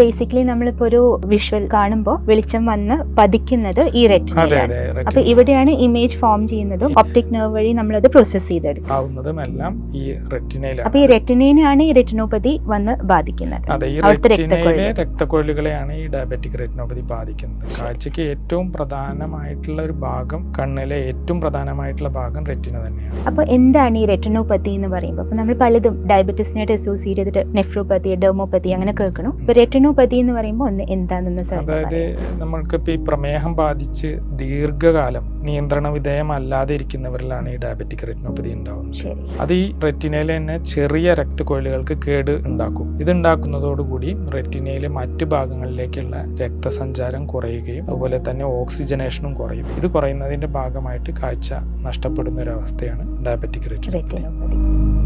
Basically നമ്മളിപ്പോ ഒരു visual കാണുമ്പോൾ വെളിച്ചം വന്ന് പതിക്കുന്നത് ഈ റെറ്റിനയിലാണ് അതെ അപ്പൊ ഇവിടെയാണ് ഇമേജ് ഫോം ചെയ്യുന്നതും ഒപ്റ്റിക് നെർവ് വഴി നമ്മളത് പ്രോസസ് ചെയ്തെടുക്കും എല്ലാം ഈ റെറ്റിനയിലാണ് അപ്പൊ ഈ റെറ്റിനേനാണ് ഈ റെറ്റിനോപ്പതി വന്ന് ബാധിക്കുന്നത്. അവിടുത്തെ. രക്തക്കൊഴലുകളെയാണ് ഈ ഡയബറ്റിക് റെറ്റിനോപ്പതി ബാധിക്കുന്നത്. കാഴ്ചക്ക് ഏറ്റവും പ്രധാനമായിട്ടുള്ള ഒരു ഭാഗം കണ്ണിലെ ഏറ്റവും പ്രധാനമായിട്ടുള്ള ഭാഗം റെറ്റിന തന്നെയാണ്. അപ്പൊ എന്താണ് ഈ റെറ്റിനോപ്പതി എന്ന് പറയുമ്പോൾ അപ്പൊ നമ്മൾ പലതും ഡയബറ്റീസിനായിട്ട് അസോസിയേറ്റ് ചെയ്തിട്ട് നെഫ്രോപ്പതി ഡെർമോപ്പതി അങ്ങനെ കേൾക്കണം. റെറ്റിനോപ്പതി എന്ന് പറയുമ്പോൾ ഒന്ന് എന്താണെന്ന് സാർ അതായത് നമ്മൾക്കിപ്പോൾ ഈ പ്രമേഹം ബാധിച്ച് ദീർഘകാലം നിയന്ത്രണ വിധേയമല്ലാതെ ഇരിക്കുന്നവരിലാണ് ഈ ഡയബറ്റിക് റെറ്റിനോപ്പതി ഉണ്ടാവുന്നത്. അത് ഈ റെറ്റിനയിലെ തന്നെ ചെറിയ രക്തക്കൊഴലുകൾക്ക് കേട് ഉണ്ടാക്കും. ഇത് ഉണ്ടാക്കുന്നതോടുകൂടി റെറ്റിനയിലെ മറ്റ് ഭാഗങ്ങളിലേക്കുള്ള രക്തസഞ്ചാരം കുറയുകയും അതുപോലെ തന്നെ ഓക്സിജനേഷനും കുറയും. ഇത് കുറയുന്നതിന്റെ ഭാഗമായിട്ട് കാഴ്ച നഷ്ടപ്പെടുന്ന ഒരു അവസ്ഥയാണ് ഡയബറ്റിക് റെറ്റിനോപതി റെറ്റിനോപ്പതി